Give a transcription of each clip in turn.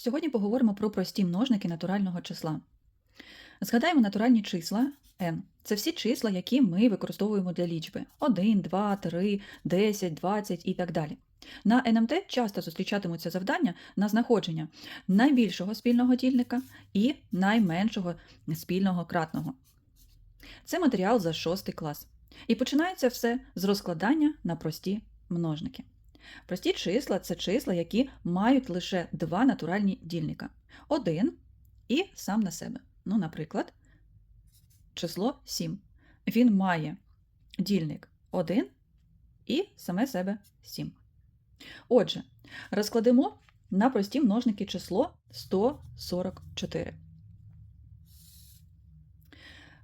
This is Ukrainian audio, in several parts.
Сьогодні поговоримо про прості множники натурального числа. Згадаємо натуральні числа n. Це всі числа, які ми використовуємо для лічби: 1, 2, 3, 10, 20 і так далі. На НМТ часто зустрічатимуться завдання на знаходження найбільшого спільного дільника і найменшого спільного кратного. Це матеріал за 6 клас. І починається все з розкладання на прості множники. Прості числа це числа, які мають лише два натуральні дільника. Один і сам на себе. Ну, наприклад, число 7. Він має дільник 1 і саме себе 7. Отже, розкладемо на прості множники число 144.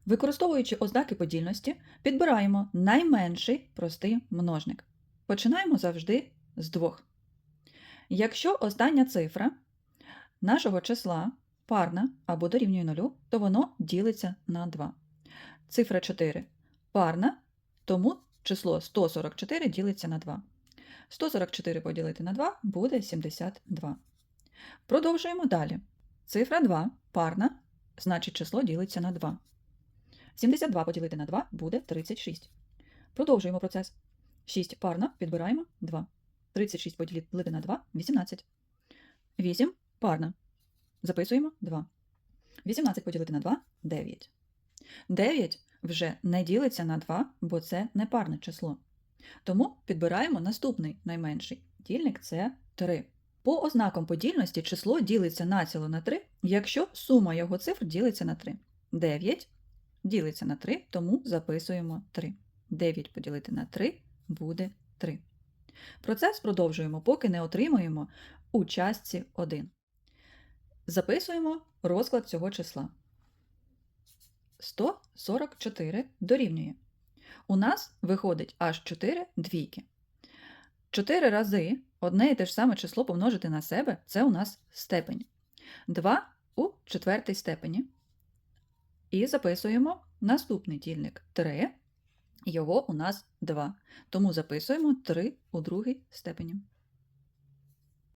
Використовуючи ознаки подільності, підбираємо найменший простий множник. Починаємо завжди з двох. Якщо остання цифра нашого числа парна або дорівнює нулю, то воно ділиться на 2. Цифра 4 парна, тому число 144 ділиться на 2. 144 поділити на 2 буде 72. Продовжуємо далі. Цифра 2 парна, значить число ділиться на 2. 72 поділити на 2 буде 36. Продовжуємо процес. 6 парна підбираємо 2. 36 поділити на 2 18. 8 парна. Записуємо 2. 18 поділити на 2 9. 9 вже не ділиться на 2, бо це не парне число. Тому підбираємо наступний найменший. Дільник це 3. По ознакам подільності число ділиться націло на 3, якщо сума його цифр ділиться на 3. 9 ділиться на 3, тому записуємо 3. 9 поділити на 3 буде 3. Процес продовжуємо, поки не отримуємо у частці 1. Записуємо розклад цього числа. 144 дорівнює. У нас виходить аж 4 двійки. 4 рази одне і те ж саме число помножити на себе це у нас степень. 2 у четвертій степені. І записуємо наступний дільник 3. Його у нас 2. Тому записуємо 3 у другій степені.